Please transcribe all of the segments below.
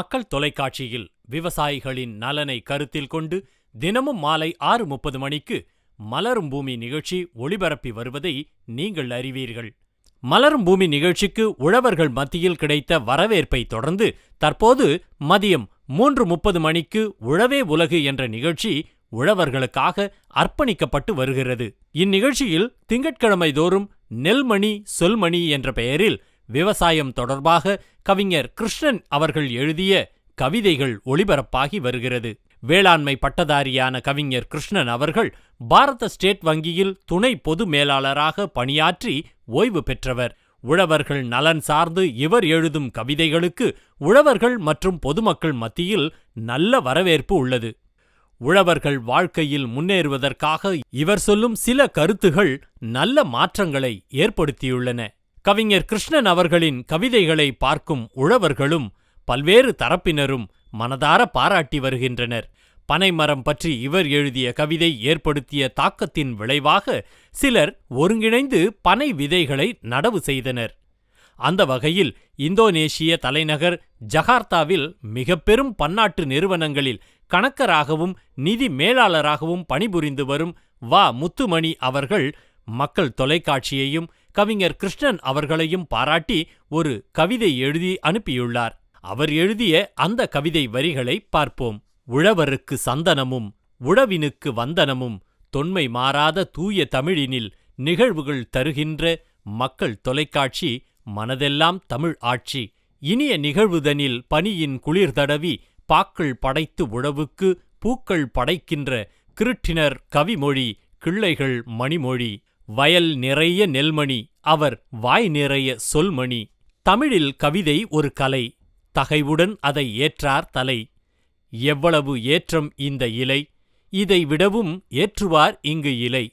மக்கள் தொலைக்காட்சியில் விவசாயிகளின் நலனை கருத்தில் கொண்டு தினமும் மாலை ஆறு முப்பது மணிக்கு மலரும் பூமி நிகழ்ச்சி ஒளிபரப்பி வருவதை நீங்கள் அறிவீர்கள். மலரும் பூமி நிகழ்ச்சிக்கு உழவர்கள் மத்தியில் கிடைத்த வரவேற்பை தொடர்ந்து தற்போது மதியம் மூன்று முப்பது மணிக்கு உழவே உலகு என்ற நிகழ்ச்சி உழவர்களுக்காக அர்ப்பணிக்கப்பட்டு வருகிறது. இந்நிகழ்ச்சியில் திங்கட்கிழமை தோறும் நெல்மணி சொல்மணி என்ற பெயரில் விவசாயம் தொடர்பாக கவிஞர் கிருஷ்ணன் அவர்கள் எழுதிய கவிதைகள் ஒளிபரப்பாகி வருகிறது. வேளாண்மை பட்டதாரியான கவிஞர் கிருஷ்ணன் அவர்கள் பாரத ஸ்டேட் வங்கியில் துணை பொது மேலாளராக பணியாற்றி ஓய்வு பெற்றவர். உழவர்கள் நலன் சார்ந்து இவர் எழுதும் கவிதைகளுக்கு உழவர்கள் மற்றும் பொதுமக்கள் மத்தியில் நல்ல வரவேற்பு உள்ளது. உழவர்கள் வாழ்க்கையில் முன்னேறுவதற்காக இவர் சொல்லும் சில கருத்துகள் நல்ல மாற்றங்களை ஏற்படுத்தியுள்ளன. கவிஞர் கிருஷ்ணன் அவர்களின் கவிதைகளை பார்க்கும் உழவர்களும் பல்வேறு தரப்பினரும் மனதார பாராட்டி வருகின்றனர். பனைமரம் பற்றி இவர் எழுதிய கவிதை ஏற்படுத்திய தாக்கத்தின் விளைவாக சிலர் ஒருங்கிணைந்து பனை விதைகளை நடவு செய்தனர். அந்த வகையில் இந்தோனேஷிய தலைநகர் ஜகார்த்தாவில் மிக பெரும் பன்னாட்டு நிறுவனங்களில் கணக்கராகவும் நிதி மேலாளராகவும் பணிபுரிந்து வரும் வா. முத்துமணி அவர்கள் மக்கள் தொலைக்காட்சியையும் கவிஞர் கிருஷ்ணன் அவர்களையும் பாராட்டி ஒரு கவிதை எழுதி அனுப்பியுள்ளார். அவர் எழுதிய அந்த கவிதை வரிகளை பார்ப்போம். உழவருக்கு சந்தனமும் உழவினுக்கு வந்தனமும் தொன்மை மாறாத தூய தமிழினில் நிகழ்வுகள் தருகின்ற மக்கள் தொலைக்காட்சி மனதெல்லாம் தமிழ் ஆட்சி. இனிய நிகழ்வுதனில் பனியின் குளிர் தடவி பாக்கள் படைத்து உழவுக்கு பூக்கள் படைக்கின்ற கிருட்டினர் கவிமொழி கிள்ளைகள் மணிமொழி. வயல் நிறைய நெல்மணி அவர் வாய் நிறைய சொல்மணி. தமிழில் கவிதை ஒரு கலை தகைவுடன் அதை ஏற்றார் தலை. எவ்வளவு ஏற்றம் இந்த இலை இதை விடவும் ஏற்றுவார் இங்கு இலை.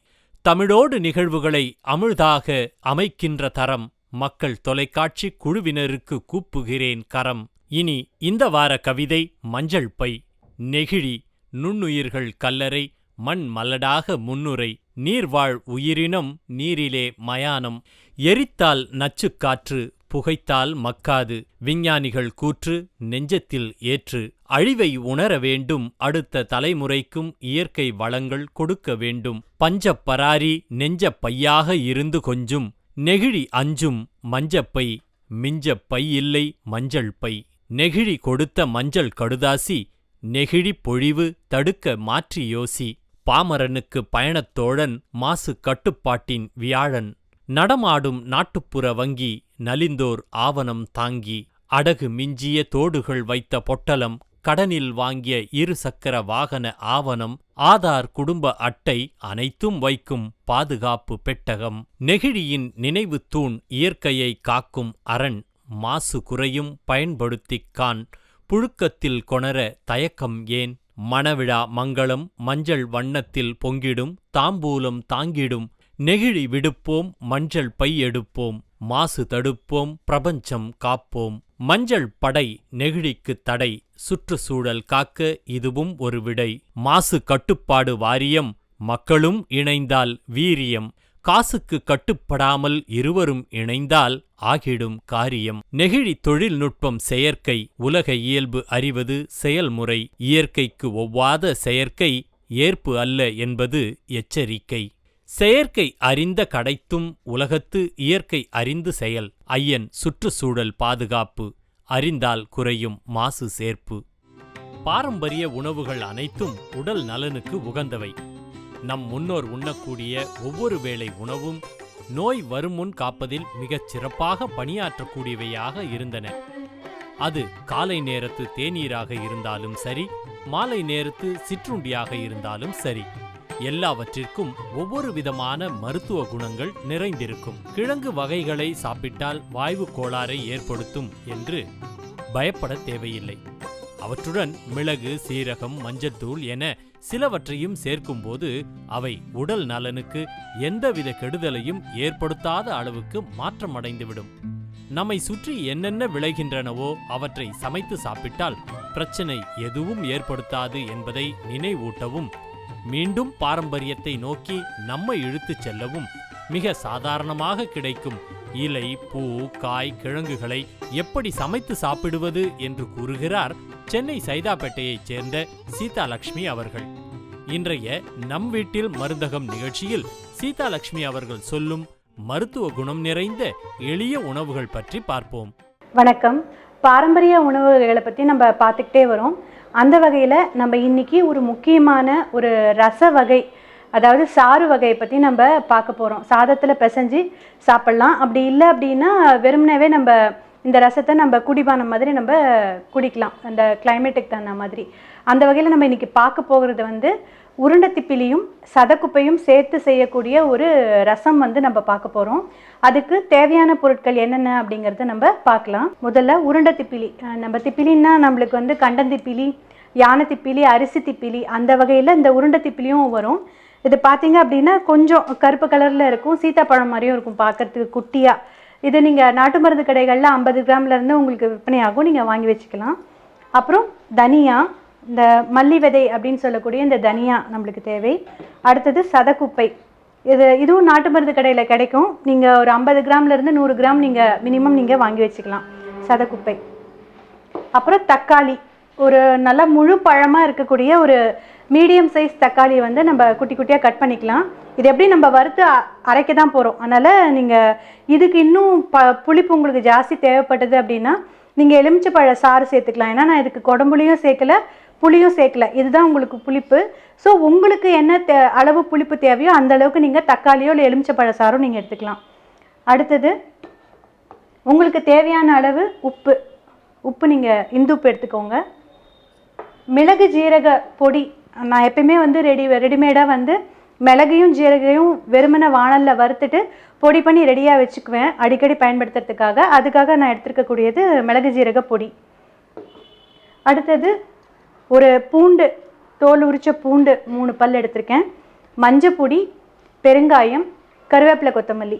தமிழோடு நிகழ்வுகளை அமிழ்தாக அமைக்கின்ற தரம் மக்கள் தொலைக்காட்சி குழுவினருக்கு கூப்புகிறேன் கரம். இனி இந்த வார கவிதை மஞ்சள் பை நெகிழி நுண்ணுயிர்கள் கல்லறை மண் மலடாக முன்னுரை நீர்வாழ் உயிரினம் நீரிலே மயானம். எரித்தால் நச்சுக்காற்று புகைத்தால் மக்காது. விஞ்ஞானிகள் கூற்று நெஞ்சத்தில் ஏற்று. அழிவை உணர வேண்டும் அடுத்த தலைமுறைக்கும் இயற்கை வளங்கள் கொடுக்க வேண்டும். பஞ்சப்பராரி நெஞ்சப் பையாக இருந்து கொஞ்சும். நெகிழி அஞ்சும் மஞ்சப்பை மிஞ்சப் பை இல்லை மஞ்சள் பை. நெகிழி கொடுத்த மஞ்சள் கடுதாசி நெகிழி பொழிவு தடுக்க மாற்றி யோசி. பாமரனுக்கு பயணத்தோழன் மாசு கட்டுப்பாட்டின் வியாழன். நடமாடும் நாட்டுப்புற வங்கி நலிந்தோர் ஆவணம் தாங்கி. அடகு மிஞ்சிய தோடுகள் வைத்த பொட்டலம் கடனில் வாங்கிய இரு சக்கர வாகன ஆவணம் ஆதார் குடும்ப அட்டை அனைத்தும் வைக்கும் பாதுகாப்பு பெட்டகம். நெகிழியின் நினைவு தூண் இயற்கையை காக்கும் அரண் மாசு குறையும் பயன்படுத்திக் கான் புழுக்கத்தில் கொணர தயக்கம் ஏன்? மணவிழா மங்களம் மஞ்சள் வண்ணத்தில் பொங்கிடும் தாம்பூலம் தாங்கிடும். நெகிழி விடுப்போம் மஞ்சள் பை எடுப்போம் மாசு தடுப்போம் பிரபஞ்சம் காப்போம். மஞ்சள் படை நெகிழிக்கு தடை சுற்றுச்சூழல் காக்க இதுவும் ஒரு விடை. மாசு கட்டுப்பாடு வாரியம் மக்களும் இணைந்தால் வீரியம். காசுக்கு கட்டுப்படாமல் இருவரும் இணைந்தால் ஆகிடும் காரியம். நெகிழி தொழில்நுட்பம் செயற்கை உலக இயல்பு அறிவது செயல்முறை இயற்கைக்கு ஒவ்வாத செயற்கை ஏற்பு அல்ல என்பது எச்சரிக்கை. செயற்கை அறிந்த கடைத்தும் உலகத்து இயற்கை அறிந்து செயல் ஐயன் சுற்றுச்சூழல் பாதுகாப்பு அறிந்தால் குறையும் மாசு சேர்ப்பு. பாரம்பரிய உணவுகள் அனைத்தும் உடல் நலனுக்கு உகந்தவை. நம் முன்னோர் உண்ணக்கூடிய ஒவ்வொரு வேளை உணவும் நோய் வருமுன் காப்பதில் மிகச் சிறப்பாக பணியாற்றக்கூடியவையாக இருந்தன. அது காலை நேரத்து தேநீராக இருந்தாலும் சரி மாலை நேரத்து சிற்றுண்டியாக இருந்தாலும் சரி. எல்லாவற்றிற்கும் ஒவ்வொரு விதமான மருத்துவ குணங்கள் நிறைந்திருக்கும். கிழங்கு வகைகளை சாப்பிட்டால் வாய்வு கோளாறை ஏற்படுத்தும் என்று பயப்பட தேவையில்லை. அவற்றுடன் மிளகு சீரகம் மஞ்சத்தூள் என சிலவற்றையும் சேர்க்கும்போது அவை உடல் நலனுக்கு எந்தவித கெடுதலையும் ஏற்படுத்தாத அளவுக்கு மாற்றமடைந்துவிடும். நம்மை சுற்றி என்னென்ன விளைகின்றனவோ அவற்றை சமைத்து சாப்பிட்டால் பிரச்சனை எதுவும் ஏற்படுத்தாது என்பதை நினைவூட்டவும் மீண்டும் பாரம்பரியத்தை நோக்கி நம்மை இழுத்துச் செல்லவும் மிக சாதாரணமாக கிடைக்கும் இலை பூ காய் கிழங்குகளை எப்படி சமைத்து சாப்பிடுவது என்று கூறுகிறார் சென்னை சைதாப்பேட்டையைச் சேர்ந்த சீதாலட்சுமி அவர்கள். இன்றைய நம் வீட்டில் மருந்தகம் நிகழ்ச்சியில் சீதாலட்சுமி அவர்கள் சொல்லும் மருத்துவ குணம் நிறைந்த எளிய உணவுகள் பற்றி பார்ப்போம். வணக்கம். பாரம்பரிய உணவுகளை பற்றி நம்ம பார்த்துக்கிட்டே வரோம். அந்த வகையில் நம்ம இன்னைக்கு ஒரு முக்கியமான ஒரு ரச வகை அதாவது சாறு வகையை பற்றி நம்ம பார்க்க போகிறோம் சாதத்தில் பிசைஞ்சு சாப்பிட்லாம். அப்படி இல்லை அப்படின்னா வெறுமனவே நம்ம இந்த ரசத்தை நம்ம குடிபானம் மாதிரி நம்ம குடிக்கலாம். அந்த கிளைமேட்டுக்கு தகுந்த மாதிரி. அந்த வகையில் நம்ம இன்னைக்கு பார்க்க போகிறது வந்து உருண்டை திப்பிலியும் சதக்குப்பையும் சேர்த்து செய்யக்கூடிய ஒரு ரசம் வந்து நம்ம பார்க்க போகிறோம் அதுக்கு தேவையான பொருட்கள் என்னென்ன அப்படிங்கிறத நம்ம பார்க்கலாம். முதல்ல உருண்டை திப்பிலி. நம்ம திப்பிலின்னா நம்மளுக்கு வந்து கண்டந்திப்பிலி யானை திப்பிலி அரிசி திப்பிலி அந்த வகையில் இந்த உருண்டை திப்பிலியும் வரும். இது பார்த்தீங்க அப்படின்னா கொஞ்சம் கருப்பு கலரில் இருக்கும். சீத்தாப்பழம் மாதிரியும் இருக்கும் பார்க்கறதுக்கு குட்டியாக இது நீங்கள் நாட்டு மருந்து கடைகளில் ஐம்பது கிராம்லேருந்து உங்களுக்கு விற்பனை ஆகும் நீங்கள் வாங்கி வச்சுக்கலாம். அப்புறம் தனியா இந்த மல்லி விதை அப்படின்னு சொல்லக்கூடிய இந்த தனியா நம்மளுக்கு தேவை. அடுத்தது சதக்குப்பை. இது இதுவும் நாட்டு மருந்து கடையில் கிடைக்கும். நீங்கள் ஒரு ஐம்பது கிராம்லேருந்து நூறு கிராம் நீங்கள் மினிமம் நீங்கள் வாங்கி வச்சுக்கலாம். சதக்குப்பை. அப்புறம் தக்காளி. ஒரு நல்ல முழு பழமாக இருக்கக்கூடிய ஒரு மீடியம் சைஸ் தக்காளியை வந்து நம்ம குட்டி குட்டியாக கட் பண்ணிக்கலாம். இது எப்படி நம்ம வறுத்து அ- அரைக்க தான் போகிறோம் அதனால் நீங்கள் இதுக்கு இன்னும் ப புளிப்பு உங்களுக்கு ஜாஸ்தி தேவைப்பட்டது அப்படின்னா நீங்கள் எலுமிச்சப்பழ சாறு சேர்த்துக்கலாம். ஏன்னா நான் இதுக்கு குடம்புளியும் சேர்க்கல புளியும் சேர்க்கல. இதுதான் உங்களுக்கு புளிப்பு. ஸோ உங்களுக்கு என்ன தே அளவு புளிப்பு தேவையோ அந்த அளவுக்கு நீங்கள் தக்காளியோ இல்லை எலுமிச்சப்பழ சாரோ நீங்கள் எடுத்துக்கலாம். அடுத்தது உங்களுக்கு தேவையான அளவு உப்பு. உப்பு நீங்கள் இந்து உப்பு எடுத்துக்கோங்க. மிளகு ஜீரக பொடி நான் எப்பயுமே வந்து ரெடி ரெடிமேடாக வந்து மிளகையும் ஜீரகையும் வெறுமனை வாணலில் வறுத்துட்டு பொடி பண்ணி ரெடியாக வச்சுக்குவேன். அடிக்கடி பயன்படுத்துறதுக்காக. அதுக்காக நான் எடுத்துருக்கக்கூடியது மிளகு ஜீரக பொடி. அடுத்தது ஒரு பூண்டு தோல் உரித்த பூண்டு மூணு பல் எடுத்திருக்கேன். மஞ்சள் பொடி பெருங்காயம் கருவேப்பிலை கொத்தமல்லி.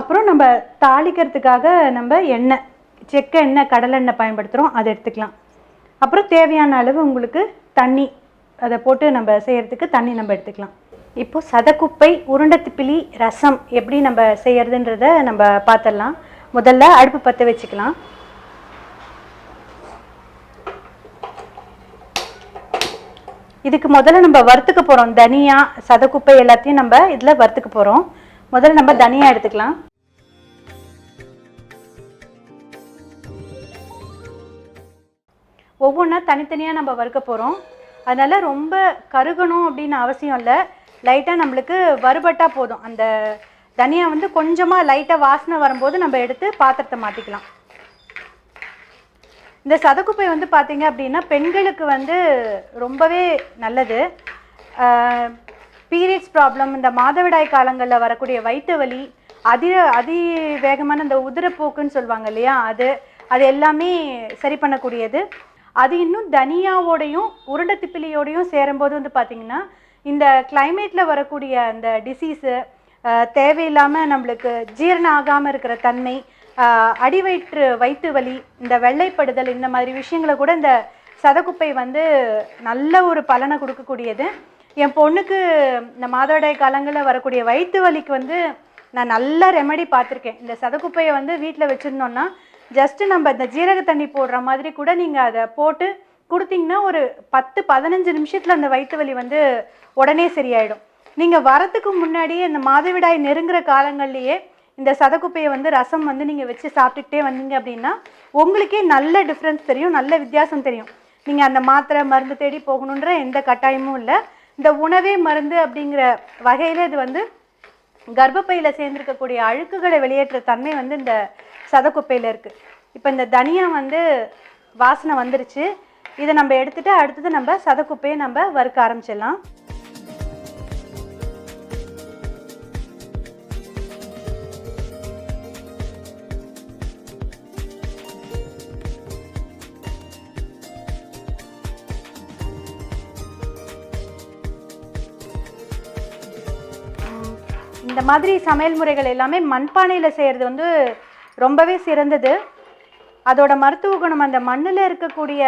அப்புறம் நம்ம தாளிக்கிறதுக்காக நம்ம எண்ணெய் செக்க எண்ணெய் கடலெண்ணெய் பயன்படுத்துகிறோம் அதை எடுத்துக்கலாம். அப்புறம் தேவையான அளவு உங்களுக்கு தண்ணி அதை போட்டு நம்ம செய்கிறதுக்கு தண்ணி நம்ம எடுத்துக்கலாம். இப்போது சதக்குப்பை உருண்டத்திப்பிலி ரசம் எப்படி நம்ம செய்கிறதுன்றத நம்ம பார்த்துடலாம் முதல்ல அடுப்பு பற்ற வச்சுக்கலாம். இதுக்கு முதல்ல நம்ம வறுத்துக்க போகிறோம் தனியா சதக்குப்பை எல்லாத்தையும் நம்ம இதில் வறுத்துக்க போகிறோம் முதல்ல நம்ம தனியா எடுத்துக்கலாம். ஒவ்வொன்றா தனித்தனியாக நம்ம வறுக்க போகிறோம் அதனால் ரொம்ப கருகணும் அப்படின்னு அவசியம் இல்லை. லைட்டாக நம்மளுக்கு வறுபட்டால் போதும். அந்த தனியா வந்து கொஞ்சமாக லைட்டாக வாசனை வரும்போது நம்ம எடுத்து பாத்திரத்தை மாற்றிக்கலாம் இந்த சதக்குப்பை வந்து பார்த்தீங்க அப்படின்னா பெண்களுக்கு வந்து ரொம்பவே நல்லது. பீரியட்ஸ் ப்ராப்ளம் இந்த மாதவிடாய் காலங்களில் வரக்கூடிய வயிற்று வலி அதி அதி வேகமான இந்த உதிரப்போக்குன்னு சொல்லுவாங்க இல்லையா அது அது எல்லாமே சரி பண்ணக்கூடியது. அது இன்னும் தனியாவோடையும் உருண்டை திப்பிலியோடையும் சேரும்போது வந்து பார்த்திங்கன்னா இந்த கிளைமேட்டில் வரக்கூடிய அந்த டிசீஸு தேவையில்லாமல் நம்மளுக்கு ஜீரணம் ஆகாமல் இருக்கிற தன்மை அடிவயிற்று வயிற்று வலி இந்த வெள்ளைப்படுதல் இந்த மாதிரி விஷயங்களை கூட இந்த சதக்குப்பை வந்து நல்ல ஒரு பலனை கொடுக்கக்கூடியது. என் பொண்ணுக்கு இந்த மாதவிடாய் காலங்களில் வரக்கூடிய வயிற்று வலிக்கு வந்து நான் நல்ல ரெமெடி பார்த்துருக்கேன். இந்த சதக்குப்பையை வந்து வீட்டில் வச்சுருந்தோன்னா ஜஸ்ட்டு நம்ம இந்த ஜீரக தண்ணி போடுற மாதிரி கூட நீங்கள் அதை போட்டு கொடுத்தீங்கன்னா ஒரு பத்து பதினஞ்சு நிமிஷத்தில் அந்த வயிற்று வலி வந்து உடனே சரியாயிடும். நீங்கள் வரத்துக்கு முன்னாடியே இந்த மாதவிடாய் நெருங்குற காலங்கள்லேயே இந்த சதக்குப்பையை வந்து ரசம் வந்து நீங்கள் வச்சு சாப்பிட்டுக்கிட்டே வந்தீங்க அப்படின்னா உங்களுக்கே நல்ல டிஃப்ரென்ஸ் தெரியும் நல்ல வித்தியாசம் தெரியும். நீங்கள் அந்த மாத்திரை மருந்து தேடி போகணுன்ற எந்த கட்டாயமும் இல்லை. இந்த உணவே மருந்து அப்படிங்கிற வகையில் இது வந்து கர்ப்பப்பையில் சேர்ந்திருக்கக்கூடிய அழுக்குகளை வெளியேற்ற தன்மை வந்து இந்த சதக்குப்பையில் இருக்குது இப்போ இந்த தனியா வந்து வாசனை வந்துருச்சு. இதை நம்ம எடுத்துகிட்டு அடுத்தது நம்ம சதக்குப்பையை நம்ம வறுக்க ஆரம்பிச்சிடலாம். இந்த மாதிரி சமையல் முறைகள் எல்லாமே மண்பானையில் செய்கிறது வந்து ரொம்பவே சிறந்தது. அதோட மருத்துவ குணம் அந்த மண்ணில் இருக்கக்கூடிய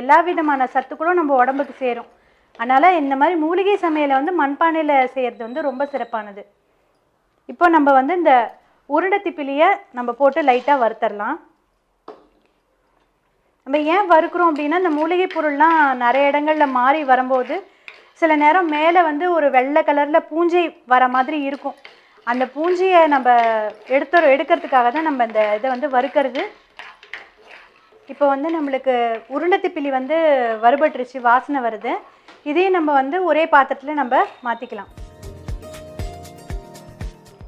எல்லா விதமான சத்துக்களும் நம்ம உடம்புக்கு சேரும். அதனால் இந்த மாதிரி மூலிகை சமையலை வந்து மண்பானையில் செய்கிறது வந்து ரொம்ப சிறப்பானது. இப்போ நம்ம வந்து இந்த உருண்டை திப்பிலியை நம்ம போட்டு லைட்டாக வறுத்தரலாம். நம்ம ஏன் வறுக்கிறோம் அப்படின்னா இந்த மூலிகை பொருள்லாம் நிறைய இடங்கள்ல மாறி வரும்போது சில நேரம் மேலே வந்து ஒரு வெள்ளை கலரில் பூஞ்சை வர மாதிரி இருக்கும். அந்த பூஞ்சியை நம்ம எடுத்து எடுக்கிறதுக்காக தான் நம்ம இந்த இதை வந்து வறுக்கிறது. இப்போ வந்து நம்மளுக்கு உருண்டத்திப்பிலி வந்து வறுபட்டுருச்சு வாசனை வருது. இதையும் நம்ம வந்து ஒரே பாத்திரத்தில் நம்ம மாற்றிக்கலாம்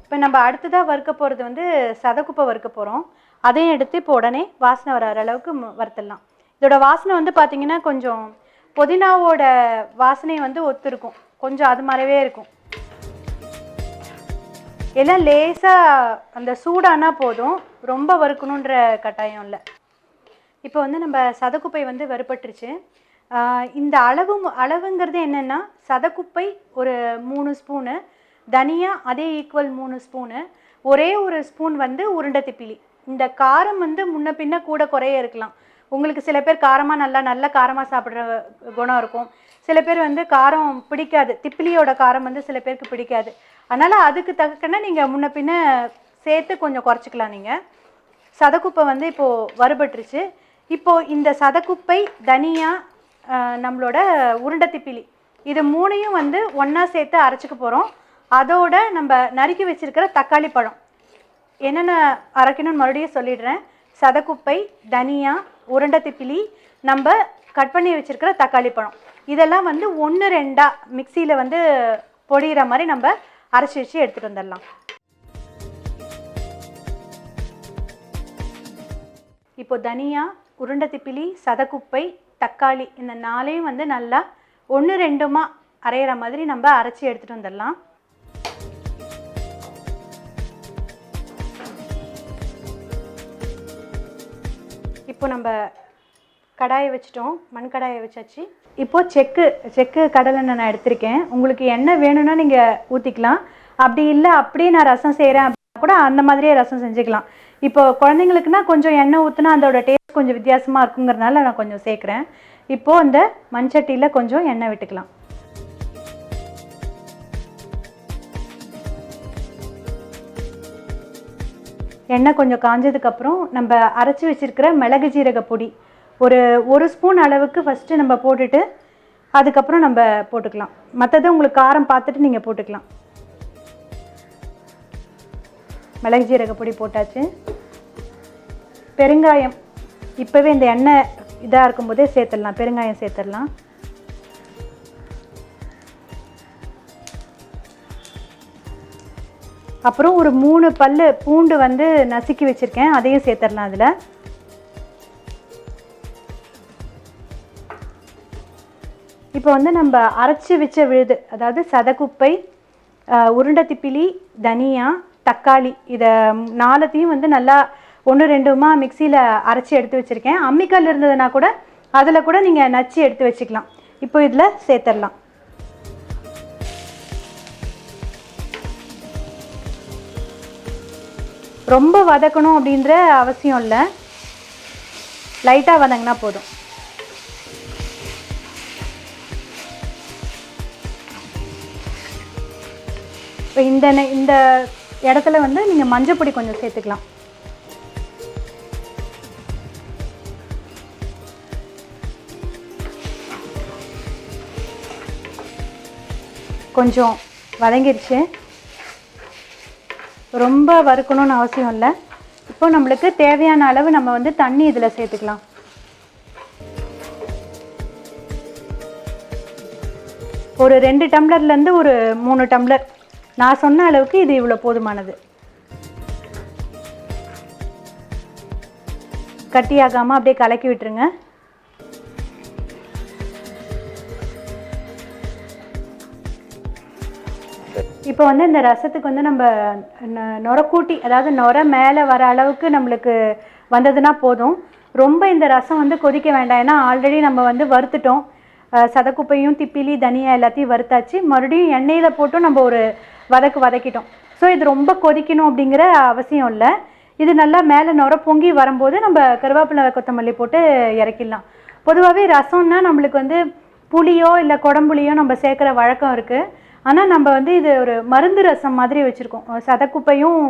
இப்போ நம்ம அடுத்ததாக வறுக்க போகிறது வந்து சதக்குப்பை வறுக்க போகிறோம் அதையும் எடுத்து இப்போ உடனே வாசனை வர அளவுக்கு மு- வறுத்துடலாம். இதோட வாசனை வந்து பார்த்திங்கன்னா கொஞ்சம் புதினாவோட வாசனை வந்து ஒத்துருக்கும். கொஞ்சம் அது மாதிரியே இருக்கும். எல்லாம் லேசாக அந்த சூடானா போதும். ரொம்ப வறுக்கணுன்ற கட்டாயம் இல்லை. இப்போ வந்து நம்ம சதக்குப்பை வந்து வறுபட்டுருச்சு. இந்த அளவு அளவுங்கிறது என்னென்னா சதக்குப்பை ஒரு மூணு ஸ்பூனு தனியா அதே ஈக்குவல் மூணு ஸ்பூனு ஒரே ஒரு ஸ்பூன் வந்து உருண்டை திப்பிலி. இந்த காரம் வந்து முன்ன பின்ன கூட குறைய இருக்கலாம். உங்களுக்கு சில பேர் காரமாக நல்லா நல்ல காரமாக சாப்பிட்ற குணம் இருக்கும். சில பேர் வந்து காரம் பிடிக்காது. திப்பிலியோட காரம் வந்து சில பேருக்கு பிடிக்காது. அதனால் அதுக்கு தக்கன நீங்கள் முன்ன பின்ன சேர்த்து கொஞ்சம் குறைச்சிக்கலாம் நீங்கள் சதக்குப்பை வந்து இப்போது வறுபட்டுருச்சு. இப்போது இந்த சதக்குப்பை தனியா நம்மளோட உருண்டை திப்பிலி இது மூணையும் வந்து ஒன்றா சேர்த்து அரைச்சிக்க போகிறோம் அதோட நம்ம நறுக்கி வச்சிருக்கிற தக்காளி பழம். என்னென்ன அரைக்கணும்னு மறுபடியும் சொல்லிடுறேன். சதக்குப்பை தனியா உருண்டை திப்பிலி நம்ம கட் பண்ணி வச்சுருக்கிற தக்காளி பழம். இதெல்லாம் வந்து ஒன்று ரெண்டாக மிக்சியில் வந்து பொடிகிற மாதிரி நம்ம அரைச்சி வச்சு எடுத்துகிட்டு வந்துடலாம். இப்போ தனியா உருண்டை திப்பிலி சதக்குப்பை தக்காளி இந்த நாளையும் வந்து நல்லா ஒன்று ரெண்டுமா அரையிற மாதிரி நம்ம அரைச்சி எடுத்துகிட்டு வந்துடலாம். இப்போ நம்ம கடாயை வச்சிட்டோம் மண் கடாயை வச்சாச்சு. இப்போது செக்கு செக்கு கடலெண்ணெய் நான் எடுத்திருக்கேன். உங்களுக்கு எண்ணெய் வேணும்னா நீங்கள் ஊற்றிக்கலாம் அப்படி இல்லை அப்படியே நான் ரசம் செய்கிறேன் அப்படின்னா கூட அந்த மாதிரியே ரசம் செஞ்சுக்கலாம். இப்போ குழந்தைங்களுக்குனா கொஞ்சம் எண்ணெய் ஊற்றினா அதோட டேஸ்ட் கொஞ்சம் வித்தியாசமாக இருக்குங்கிறதுனால நான் கொஞ்சம் சேர்க்குறேன். இப்போது இந்த மண்சட்டியில் கொஞ்சம் எண்ணெய் விட்டுக்கலாம். எண்ணெய் கொஞ்சம் காஞ்சதுக்கப்புறம் நம்ம அரைச்சி வச்சிருக்கிற மிளகு ஜீரக பொடி. ஒரு ஒரு ஸ்பூன் அளவுக்கு ஃபஸ்ட்டு நம்ம போட்டுட்டு அதுக்கப்புறம் நம்ம போட்டுக்கலாம். மற்றது உங்களுக்கு காரம் பார்த்துட்டு நீங்கள் போட்டுக்கலாம். மிளகு ஜீரக பொடி போட்டாச்சு. பெருங்காயம் இப்போவே இந்த எண்ணெய் இதாக இருக்கும்போதே சேர்த்துடலாம். பெருங்காயம் சேர்த்துடலாம். அப்புறம் ஒரு மூணு பல் பூண்டு வந்து நசுக்கி வச்சுருக்கேன். அதையும் சேர்த்துடலாம் அதில். இப்போ வந்து நம்ம அரைச்சி வச்ச விழுது அதாவது சதக்குப்பை உருண்டை திப்பிலி தனியா தக்காளி இதை நாலத்தையும் வந்து நல்லா ஒன்று ரெண்டுமா மிக்சியில் அரைச்சி எடுத்து வச்சுருக்கேன். அம்மிக்கல் இருந்ததுன்னா கூட அதில் கூட நீங்கள் நச்சு எடுத்து வச்சுக்கலாம். இப்போ இதில் சேர்த்துடலாம் ரொம்ப வதக்கணும் அப்படின்ற அவசியம் இல்லை. லைட்டாக வதங்கினா போதும். இப்போ இந்த இந்த இடத்துல வந்து நீங்கள் மஞ்சள் பொடி கொஞ்சம் சேர்த்துக்கலாம். கொஞ்சம் வதங்கிருச்சு. ரொம்ப வறுக்கணும்னு அவசியம் இல்லை. இப்போ நம்மளுக்கு தேவையான அளவு நம்ம வந்து தண்ணி இதில் சேர்த்துக்கலாம். ஒரு ரெண்டு டம்ளர்லேருந்து ஒரு மூணு டம்ளர். நான் சொன்ன அளவுக்கு இது இவ்வளோ போதுமானது. கட்டியாகாமல் அப்படியே கலக்கி விட்டுருங்க. இப்போ வந்து இந்த ரசத்துக்கு வந்து நம்ம ந- நுரக்கூட்டி அதாவது நுர மேலே வர அளவுக்கு நம்மளுக்கு வந்ததுன்னா போதும். ரொம்ப இந்த ரசம் வந்து கொதிக்க வேண்டாம். ஏன்னா ஆல்ரெடி நம்ம வந்து வறுத்துட்டோம். சதக்குப்பையும் திப்பிலி தனியா எல்லாத்தையும் வறுத்தாச்சு. மறுபடியும் எண்ணெயில் போட்டும் நம்ம ஒரு வதக்கு வதக்கிட்டோம். ஸோ இது ரொம்ப கொதிக்கணும் அப்படிங்கிற அவசியம் இல்லை. இது நல்லா மேலே நுர பொங்கி வரும்போது நம்ம கருவேப்பிலை கொத்தமல்லி போட்டு இறக்கிடலாம். பொதுவாகவே ரசம்னா நம்மளுக்கு வந்து புளியோ இல்லை குடம்புளியோ நம்ம சேர்க்குற வழக்கம் இருக்குது ஆனால் நம்ம வந்து இது ஒரு மருந்து ரசம் மாதிரி வச்சுருக்கோம். சதக்குப்பையும்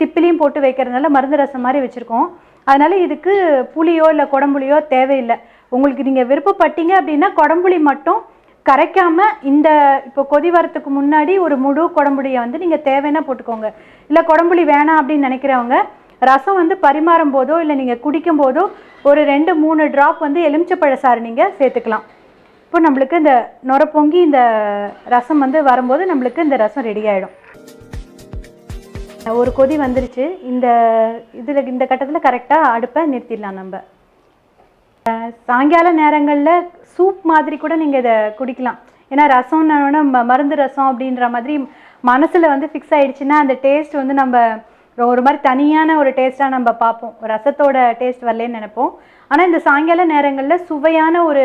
திப்பிலையும் போட்டு வைக்கிறதுனால மருந்து ரசம் மாதிரி வச்சுருக்கோம். அதனால் இதுக்கு புளியோ இல்லை குடம்புளியோ தேவையில்லை. உங்களுக்கு நீங்கள் விருப்பப்பட்டீங்க அப்படின்னா குடம்புளி மட்டும் கரைக்காம இந்த இப்போ கொதி வரத்துக்கு முன்னாடி ஒரு முழு குடம்புளியை வந்து நீங்கள் தேவைன்னா போட்டுக்கோங்க. இல்லை குடம்புளி வேணாம் அப்படின்னு நினைக்கிறவங்க ரசம் வந்து பரிமாறும் போதோ இல்லை நீங்கள் குடிக்கும் போதோ ஒரு ரெண்டு மூணு ட்ராப் வந்து எலுமிச்சப்பழ சாறு நீங்கள் சேர்த்துக்கலாம். இப்போ நம்மளுக்கு இந்த நுர பொங்கி இந்த ரசம் வந்து வரும்போது நம்மளுக்கு இந்த ரசம் ரெடி ஆகிடும் ஒரு கொதி வந்துருச்சு. இந்த இதில் இந்த கட்டத்தில் கரெக்டாக அடுப்பை நிறுத்திடலாம் நம்ம. சாயங்கால நேரங்களில் சூப் மாதிரி கூட நீங்கள் இதை குடிக்கலாம். ஏன்னா ரசம்னா ம மருந்து ரசம் அப்படின்ற மாதிரி மனசில் வந்து ஃபிக்ஸ் ஆகிடுச்சின்னா அந்த டேஸ்ட் வந்து நம்ம ஒரு மாதிரி தனியான ஒரு டேஸ்ட்டாக நம்ம பார்ப்போம். ரசத்தோட டேஸ்ட் வரலன்னு நினைப்போம். ஆனால் இந்த சாயங்கால நேரங்களில் சுவையான ஒரு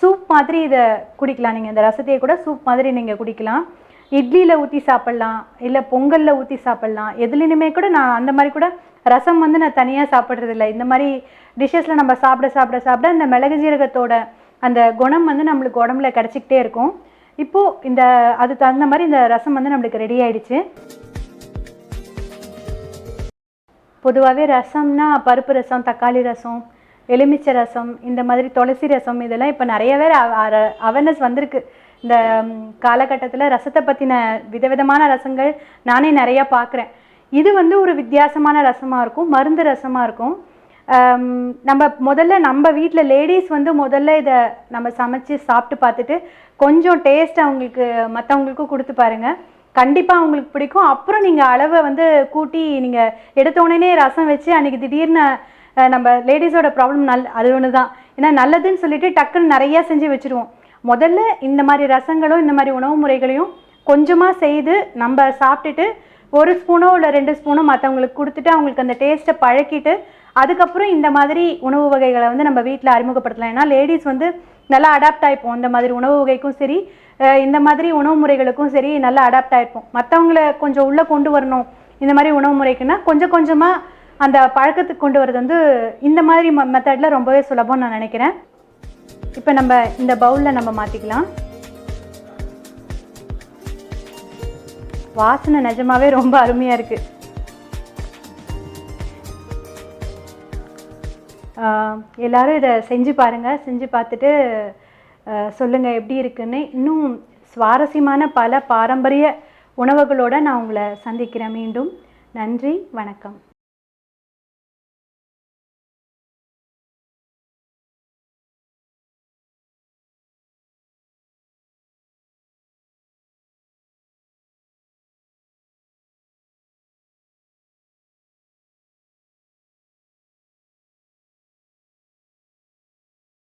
சூப் மாதிரி இதை குடிக்கலாம். நீங்கள் இந்த ரசத்தையே கூட சூப் மாதிரி நீங்கள் குடிக்கலாம். இட்லியில் ஊற்றி சாப்பிட்லாம். இல்லை பொங்கலில் ஊற்றி சாப்பிட்லாம். எதுலேயுமே கூட நான் அந்த மாதிரி கூட ரசம் வந்து நான் தனியாக சாப்பிட்றதில்ல. இந்த மாதிரி டிஷ்ஷஸில் நம்ம சாப்பிட சாப்பிட சாப்பிட அந்த மிளகு ஜீரகத்தோட அந்த குணம் வந்து நம்மளுக்கு உடம்புல கிடச்சிக்கிட்டே இருக்கும். இப்போது இந்த அது தகுந்த மாதிரி இந்த ரசம் வந்து நம்மளுக்கு ரெடி ஆயிடுச்சு. பொதுவாகவே ரசம்னா பருப்பு ரசம் தக்காளி ரசம் எலுமிச்சை ரசம் இந்த மாதிரி துளசி ரசம் இதெல்லாம் இப்போ நிறைய பேர் அவேர்னஸ் வந்திருக்கு. இந்த காலகட்டத்தில் ரசத்தை பற்றின விதவிதமான ரசங்கள் நானே நிறையா பார்க்குறேன் இது வந்து ஒரு வித்தியாசமான ரசமாக இருக்கும் மருந்து ரசமாக இருக்கும். நம்ம முதல்ல நம்ம வீட்டில் லேடிஸ் வந்து முதல்ல இதை நம்ம சமைச்சு சாப்பிட்டு பார்த்துட்டு கொஞ்சம் டேஸ்ட் அவங்களுக்கு மற்றவங்களுக்கும் கொடுத்து பாருங்கள் கண்டிப்பாக அவங்களுக்கு பிடிக்கும். அப்புறம் நீங்கள் அளவை வந்து கூட்டி நீங்கள் எடுத்தோடனே ரசம் வச்சு அன்றைக்கி திடீர்னு நம்ம லேடிஸோட ப்ராப்ளம் நல் அது ஒன்று தான் ஏன்னா நல்லதுன்னு சொல்லிட்டு டக்குன்னு நிறையா செஞ்சு வச்சுருவோம். முதல்ல இந்த மாதிரி ரசங்களும் இந்த மாதிரி உணவு முறைகளையும் கொஞ்சமாக செய்து நம்ம சாப்பிட்டுட்டு ஒரு ஸ்பூனோ இல்லை ரெண்டு ஸ்பூனோ மற்றவங்களுக்கு கொடுத்துட்டு அவங்களுக்கு அந்த டேஸ்ட்டை பழக்கிட்டு அதுக்கப்புறம் இந்த மாதிரி உணவு வகைகளை வந்து நம்ம வீட்டில் அறிமுகப்படுத்தலாம். ஏன்னா லேடிஸ் வந்து நல்லா அடாப்ட் ஆகிப்போம் இந்த மாதிரி உணவு வகைக்கும் சரி இந்த மாதிரி உணவு முறைகளுக்கும் சரி நல்லா அடாப்ட் ஆகிருப்போம் மற்றவங்கள கொஞ்சம் உள்ளே கொண்டு வரணும். இந்த மாதிரி உணவு முறைக்குன்னா கொஞ்சம் கொஞ்சமாக அந்த பழக்கத்துக்கு கொண்டு வரது வந்து இந்த மாதிரி மெத்தடில் ரொம்பவே சுலபம்னு நான் நினைக்கிறேன். இப்போ நம்ம இந்த பவுலில் நம்ம மாற்றிக்கலாம் வாசனை நிஜமாவே ரொம்ப அருமையாக இருக்குது எல்லாரும் இதை செஞ்சு பாருங்கள் செஞ்சு பார்த்துட்டு சொல்லுங்கள் சொல்லுங்க எப்படி இருக்குன்னு. இன்னும் சுவாரஸ்யமான பல பாரம்பரிய உணவுகளோடு நான் உங்களை சந்திக்கிறேன் மீண்டும். நன்றி வணக்கம்.